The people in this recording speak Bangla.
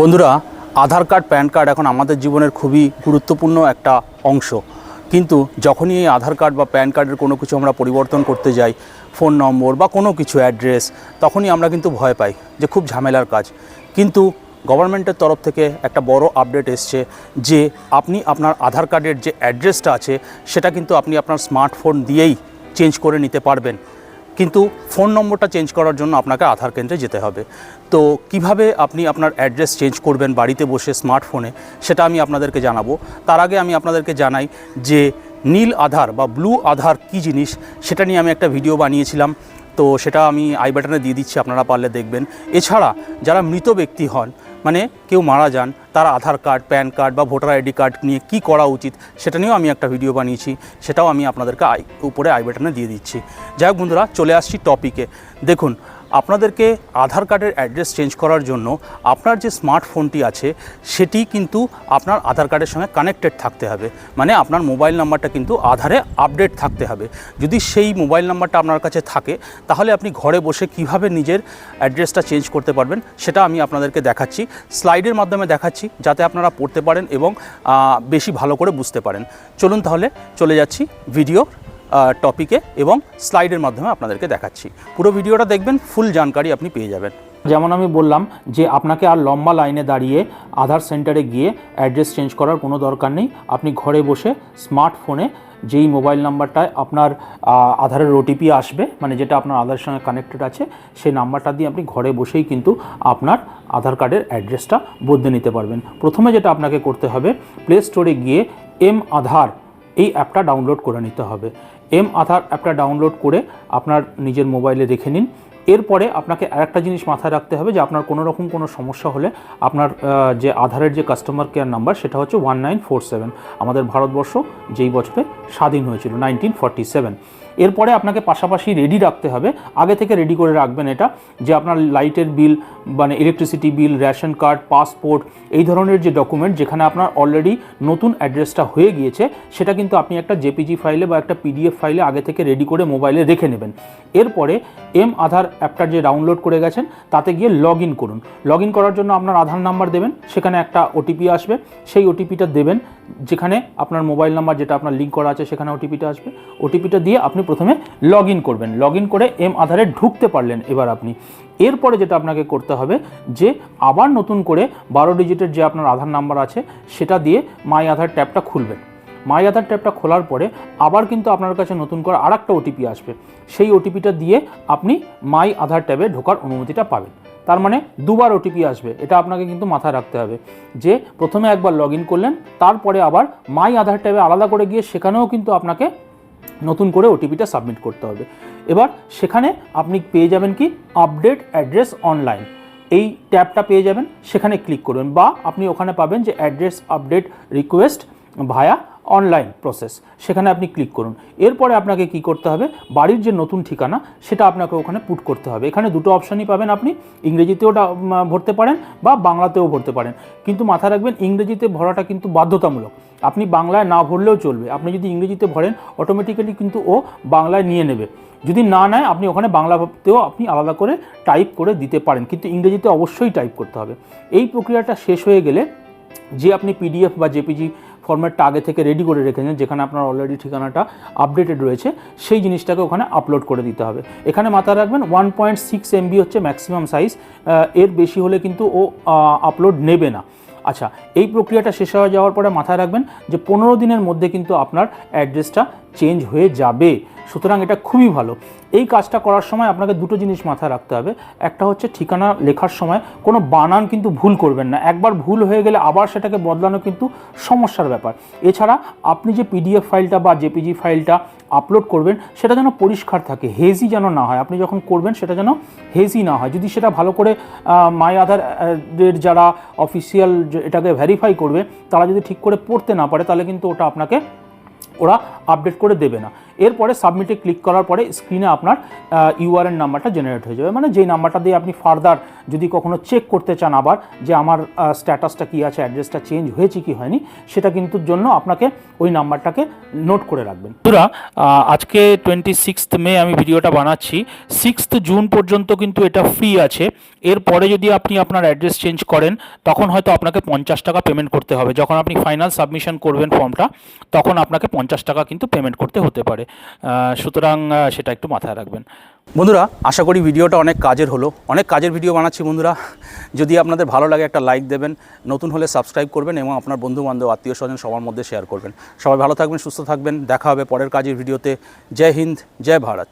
বন্ধুরা, আধার কার্ড, প্যান কার্ড এখন আমাদের জীবনের খুবই গুরুত্বপূর্ণ একটা অংশ। কিন্তু যখনই এই আধার কার্ড বা প্যান কার্ডের কোনো কিছু আমরা পরিবর্তন করতে যাই, ফোন নম্বর বা কোনো কিছু অ্যাড্রেস, তখনই আমরা কিন্তু ভয় পাই যে খুব ঝামেলার কাজ। কিন্তু গভর্নমেন্টের তরফ থেকে একটা বড় আপডেট এসছে যে আপনি আপনার আধার কার্ডের যে অ্যাড্রেসটা আছে, সেটা কিন্তু আপনি আপনার স্মার্টফোন দিয়েই চেঞ্জ করে নিতে পারবেন। কিন্তু ফোন নম্বরটা চেঞ্জ করার জন্য আপনাকে আধার কেন্দ্রে যেতে হবে। তো কীভাবে আপনি আপনার অ্যাড্রেস চেঞ্জ করবেন বাড়িতে বসে স্মার্টফোনে, সেটা আমি আপনাদেরকে জানাব। তার আগে আমি আপনাদেরকে জানাই যে নীল আধার বা ব্লু আধার কী জিনিস, সেটা নিয়ে আমি একটা ভিডিও বানিয়েছিলাম। তো সেটা আমি আই বাটনে দিয়ে দিচ্ছি, আপনারা পারলে দেখবেন। এছাড়া যারা মৃত ব্যক্তি হন মানে কেউ মারা যান, তার আধার কার্ড, প্যান কার্ড বা ভোটার আইডি কার্ড নিয়ে কি করা উচিত, সেটা নিয়েও আমি একটা ভিডিও বানিয়েছি, সেটাও আমি আপনাদেরকে আই, উপরে আই বাটনে দিয়ে দিচ্ছি। যাই হোক বন্ধুরা, চলে আসছি টপিকে দেখুন আপনাদেরকে আধার কার্ডের অ্যাড্রেস চেঞ্জ করার জন্য আপনার যে স্মার্টফোনটি আছে, সেটি কিন্তু আপনার আধার কার্ডের সঙ্গে কানেক্টেড থাকতে হবে। মানে আপনার মোবাইল নাম্বারটা কিন্তু আধারে আপডেট থাকতে হবে। যদি সেই মোবাইল নাম্বারটা আপনার কাছে থাকে, তাহলে আপনি ঘরে বসে কীভাবে নিজের অ্যাড্রেসটা চেঞ্জ করতে পারবেন, সেটা আমি আপনাদেরকে দেখাচ্ছি। স্লাইডের মাধ্যমে দেখাচ্ছি, যাতে আপনারা পড়তে পারেন এবং বেশি ভালো করে বুঝতে পারেন। চলুন তাহলে চলে যাচ্ছি ভিডিও টপিকে এবং স্লাইডের মাধ্যমে আপনাদেরকে দেখাচ্ছি। পুরো ভিডিওটা দেখবেন ফুল জানকারি আপনি পেয়ে যাবেন। যেমন আমি বললাম যে আপনাকে আর লম্বা লাইনে দাঁড়িয়ে আধার সেন্টারে গিয়ে অ্যাড্রেস চেঞ্জ করার কোনো দরকার নেই। আপনি ঘরে বসে স্মার্টফোনে যেই মোবাইল নাম্বারটায় আপনার আধারের ওটিপি আসবে মানে যেটা আপনার আধারের সঙ্গে কানেক্টেড আছে, সেই নাম্বারটা দিয়ে আপনি ঘরে বসেই কিন্তু আপনার আধার কার্ডের অ্যাড্রেসটা বদলে নিতে পারবেন। প্রথমে যেটা আপনাকে করতে হবে প্লে স্টোরে গিয়ে এম আধার এই অ্যাপটা ডাউনলোড করে নিতে হবে। এম আধার অ্যাপটা ডাউনলোড করে আপনার নিজের মোবাইলে রেখে নিন। এরপরে আপনাকে আরেকটা জিনিস মাথায় রাখতে হবে যে আপনার কোনো রকম কোনো সমস্যা হলে আপনার যে আধারের যে কাস্টমার কেয়ার নাম্বার সেটা হচ্ছে ওয়ান নাইন ফোর সেভেন আমাদের ভারতবর্ষ যেই বছরে স্বাধীন হয়েছিল নাইনটিন ফর্টি সেভেন এরপরে আপনাকে পাশাপাশি রেডি রাখতে হবে। আগে থেকে রেডি করে রাখবেন এটা, যে আপনার লাইটের বিল মানে electricity bill ration card passport এই ধরনের যে ডকুমেন্ট যেখানে আপনার অলরেডি নতুন অ্যাড্রেসটা হয়ে গিয়েছে, সেটা কিন্তু আপনি একটা জেপিজি ফাইলে বা একটা পিডিএফ ফাইলে আগে থেকে রেডি করে মোবাইলে রেখে নেবেন। এরপরে এম আধার অ্যাপটা যে ডাউনলোড করে গেছেন, তাতে গিয়ে লগ ইন করুন। লগ ইন করার জন্য আপনার আধার নাম্বার দেবেন, সেখানে একটা ওটিপি আসবে। সেই ওটিপিটা দেবেন, যেখানে আপনার মোবাইল নাম্বার যেটা আপনার লিঙ্ক করা আছে, সেখানে ওটিপিটা আসবে। ওটিপিটা দিয়ে আপনি প্রথমে লগ করবেন। লগ করে এম আধারে ঢুকতে পারলেন এবার আপনি। এরপরে যেটা আপনাকে করতে হবে যে, আবার নতুন করে বারো ডিজিটের যে আপনার আধার নাম্বার আছে, সেটা দিয়ে মাই আধার ট্যাবটা খুলবেন। মাই আধার ট্যাবটা খোলার পরে আবার কিন্তু আপনার কাছে নতুন করে আর একটা ওটিপি আসবে। সেই ওটিপিটা দিয়ে আপনি মাই আধার ট্যাবে ঢোকার অনুমতিটা পাবেন। তার মানে দুবার ওটিপি আসবে। এটা আপনাকে কিন্তু মাথায় রাখতে হবে যে, প্রথমে একবার লগ করলেন, তারপরে আবার মাই আধার ট্যাবে আলাদা করে গিয়ে সেখানেও কিন্তু আপনাকে নতুন করে ওটিপিটা সাবমিট করতে হবে। এবার সেখানে আপনি পেয়ে যাবেন কি? Update address online. এই ট্যাবটা পেয়ে যাবেন, সেখানে ক্লিক করবেন বা আপনি ওখানে পাবেন যে address update request via online process সেখানে আপনি ক্লিক করুন। এরপরে আপনাকে কি করতে হবে? বাড়ির যে নতুন ঠিকানা, সেটা আপনাকে ওখানে পুট করতে হবে। এখানে দুটো অপশানই পাবেন আপনি। ইংরেজিতেও ভরতে পারেন বা বাংলাতেও ভরতে পারেন। কিন্তু মাথায় রাখবেন, ইংরেজিতে ভরাটা কিন্তু বাধ্যতামূলক। আপনি বাংলায় না ভরলেও চলবে। আপনি যদি ইংরেজিতে ভরেন অটোমেটিক্যালি কিন্তু ও বাংলায় নিয়ে নেবে। যদি না নেয়, আপনি ওখানে বাংলাতেও আপনি আলাদা করে টাইপ করে দিতে পারেন। কিন্তু ইংরেজিতে অবশ্যই টাইপ করতে হবে। এই প্রক্রিয়াটা শেষ হয়ে গেলে যে আপনি পিডিএফ বা জেপিজি ফরম্যাটটা আগে থেকে রেডি করে রেখেছেন, যেখানে আপনার অলরেডি ঠিকানাটা আপডেটেড রয়েছে, সেই জিনিসটাকে ওখানে আপলোড করে দিতে হবে। এখানে মাথায় রাখবেন ওয়ান পয়েন্ট সিক্স এমবি হচ্ছে ম্যাক্সিমাম সাইজ এর বেশি হলে কিন্তু ও আপলোড নেবে না। আচ্ছা এই প্রক্রিয়াটা শেষ হয়ে যাওয়ার পরে মাথায় রাখবেন যে পনেরো দিনের মধ্যে কিন্তু আপনার অ্যাড্রেসটা চেঞ্জ হয়ে যাবে। সুতরাং এটা খুবই ভালো। এই কাজটা করার সময় আপনাকে দুটো জিনিস মাথায় রাখতে হবে। একটা হচ্ছে ঠিকানা লেখার সময় কোনো বানান কিন্তু ভুল করবেন না। একবার ভুল হয়ে গেলে আবার সেটাকে বদলানো কিন্তু সমস্যার ব্যাপার। এছাড়া আপনি যে পিডিএফ ফাইলটা বা জেপিজি ফাইলটা আপলোড করবেন, সেটা যেন পরিষ্কার থাকে হেজি যেন না হয়। আপনি যখন করবেন, সেটা যেন হেজি না হয়। যদি সেটা ভালো করে মাই আধার এর যারা অফিসিয়াল এটাকে ভেরিফাই করবে, তারা যদি ঠিক করে পড়তে না পারে, তাহলে কিন্তু ওটা আপনাকে ওরা আপডেট করে দেবে না। এরপরে সাবমিটে ক্লিক করার পরে স্ক্রিনে আপনার ইউআরএন নাম্বারটা জেনারেট হয়ে যাবে। মানে যেই নাম্বারটা দিয়ে আপনি ফার্দার যদি কখনো চেক করতে চান আবার যে আমার স্ট্যাটাসটা কী আছে অ্যাড্রেসটা চেঞ্জ হয়েছে কি হয়নি, সেটা কিন্তু জন্য আপনাকে ওই নাম্বারটাকে নোট করে রাখবেন। বন্ধুরা আজকে টোয়েন্টি সিক্সথ মে আমি ভিডিওটা বানাচ্ছি। সিক্সথ জুন পর্যন্ত কিন্তু এটা ফ্রি আছে। এরপরে যদি আপনি আপনার অ্যাড্রেস চেঞ্জ করেন, তখন হয়তো আপনাকে পঞ্চাশ টাকা পেমেন্ট করতে হবে। যখন আপনি ফাইনাল সাবমিশন করবেন ফর্মটা তখন আপনাকে পঞ্চাশ টাকা কিন্তু পেমেন্ট করতে হতে পারে। সুতরাং সেটা একটু মাথায় রাখবেন। বন্ধুরা, আশা করি ভিডিওটা অনেক কাজের হলো। অনেক কাজের ভিডিও বানাচ্ছি বন্ধুরা। যদি আপনাদের ভালো লাগে একটা লাইক দেবেন, নতুন হলে সাবস্ক্রাইব করবেন এবং আপনার বন্ধু বান্ধব আত্মীয় স্বজন সবার মধ্যে শেয়ার করবেন। সবাই ভালো থাকবেন, সুস্থ থাকবেন। দেখা হবে পরের কাজের ভিডিওতে জয় হিন্দ, জয় ভারত।